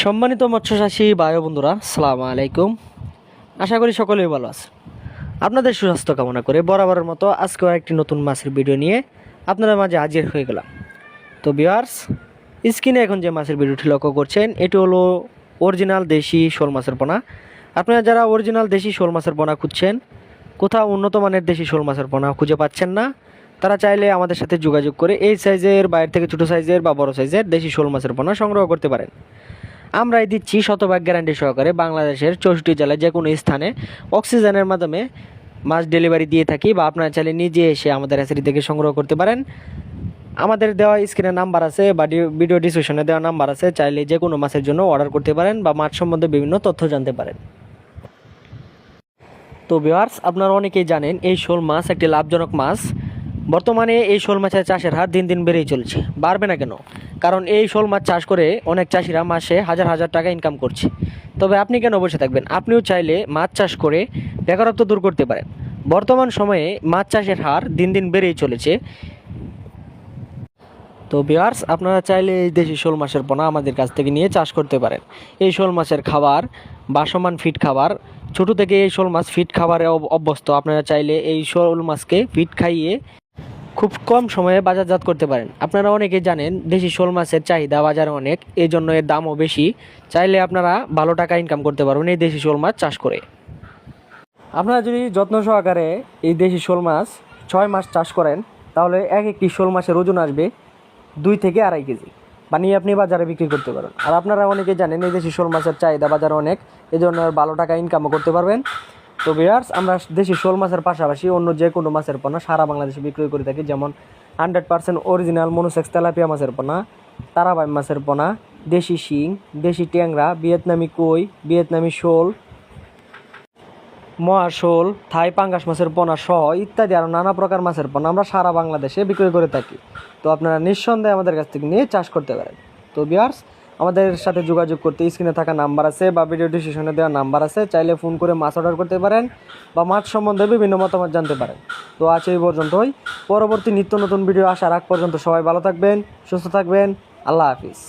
সম্মানিত মৎস্যচাষী ও বন্ধুরা সালাম আলাইকুম। আশা করি সকলেই ভালো আছে আপনাদের সুস্বাস্থ্য কামনা করে বরাবরের মতো আজকেও একটি নতুন মাছের ভিডিও নিয়ে আপনাদের মাঝে হাজির হয়ে গেলাম। তো বিয়ার্স স্ক্রিনে এখন যে মাছের ভিডিওটি লক্ষ্য করছেন, এটি হলো অরিজিনাল দেশি শোল মাছের পোনা। আপনারা যারা অরিজিনাল দেশি শোল মাছের পোনা খুঁজছেন, কোথাও উন্নত মানের দেশি শোল মাছের পোনা খুঁজে পাচ্ছেন না, তারা চাইলে আমাদের সাথে যোগাযোগ করে এই সাইজের, বাইরে থেকে ছোটো সাইজের বা বড় সাইজের দেশি শোল মাছের পোনা সংগ্রহ করতে পারেন। আমরাই দিচ্ছি শতভাগ গ্যারান্টি সহকারে বাংলাদেশের চৌষট্টি জেলায় যে কোনো স্থানে অক্সিজেনের মাধ্যমে মাছ ডেলিভারি দিয়ে থাকি বা আপনারা চাইলে নিজে এসে আমাদের হ্যাচারি থেকে সংগ্রহ করতে পারেন। আমাদের দেওয়া স্ক্রিনে নাম্বার আছে বা ভিডিও ডিসক্রিপশনে দেওয়া নাম্বার আছে, চাইলে যে কোনো মাছের জন্য অর্ডার করতে পারেন বা মাছ সম্বন্ধে বিভিন্ন তথ্য জানতে পারেন। তো ভিউয়ার্স আপনারা অনেকেই জানেন এই শোল মাছ একটি লাভজনক মাছ। বর্তমানে এই শোল মাছের চাষের হার দিন দিন বেড়েই চলছে। বাড়বে না কেন? কারণ এই শোল মাছ চাষ করে অনেক চাষিরা মাসে হাজার হাজার টাকা ইনকাম করছে। তবে আপনি কেন বসে থাকবেন? আপনিও চাইলে মাছ চাষ করে বেকারত্ব দূর করতে পারেন। বর্তমান সময়ে মাছ চাষের হার দিন দিন বেড়েই চলেছে। তো বিয়ার্স আপনারা চাইলে এই দেশি শোল মাছের পোনা আমাদের কাছ থেকে নিয়ে চাষ করতে পারেন। এই শোল মাছের খাবার, বাসমান ফিট খাবার, ছোট থেকে এই শোল মাছ ফিট খাবারে অভ- অভ্যস্ত। আপনারা চাইলে এই শোল মাছকে ফিট খাইয়ে খুব কম সময়ে বাজারজাত করতে পারেন। আপনারা অনেকে জানেন, দেশি শোল মাছের চাহিদা বাজারে অনেক এই জন্য এর দামও বেশি। চাইলে আপনারা ভালো টাকা ইনকাম করতে পারবেন এই দেশি শোল মাছ চাষ করে। আপনারা যদি যত্ন সহকারে এই দেশি শোল মাছ ছয় মাস চাষ করেন, তাহলে এক একটি শোল মাছের ওজন আসবে দুই থেকে আড়াই কেজি। বানিয়ে আপনি বাজারে বিক্রি করতে পারেন আর আপনারা অনেকে জানেন, এই দেশি শোল মাছের চাহিদা বাজারে অনেক এই জন্য ভালো টাকা ইনকামও করতে পারবেন। তো বিয়ার্স আমরা দেশি শোল মাছের পাশাপাশি অন্য যে কোনো মাছের পোনা সারা বাংলাদেশে বিক্রয় করে থাকি। যেমন hundred percent original monosex tilapia মাছের পোনা, তারাবাই মাছের পোনা, দেশি শিং, দেশি ট্যাংরা, ভিয়েতনামি কই, ভিয়েতনামি শোল মহাশোল থাই পাঙ্গাস মাছের পোনা সহ ইত্যাদি আরও নানা প্রকার মাছের পোনা আমরা সারা বাংলাদেশে বিক্রয় করে থাকি। তো আপনারা নিঃসন্দেহে আমাদের কাছ থেকে নিয়ে চাষ করতে পারেন। তো বিয়ার্স আমাদের সাথে যোগাযোগ করতে, স্ক্রিনে থাকা নাম্বার আছে বা ভিডিও ডিসক্রিপশনে দেওয়া নাম্বার আছে, চাইলে ফোন করে মাছ অর্ডার করতে পারেন বা মাছ সম্বন্ধে বিভিন্ন মতামত জানতে পারেন। তো আজ এই পর্যন্তই। পরবর্তী নিত্য নতুন ভিডিও আসার আগ পর্যন্ত সবাই ভালো থাকবেন, সুস্থ থাকবেন। আল্লাহ হাফিজ।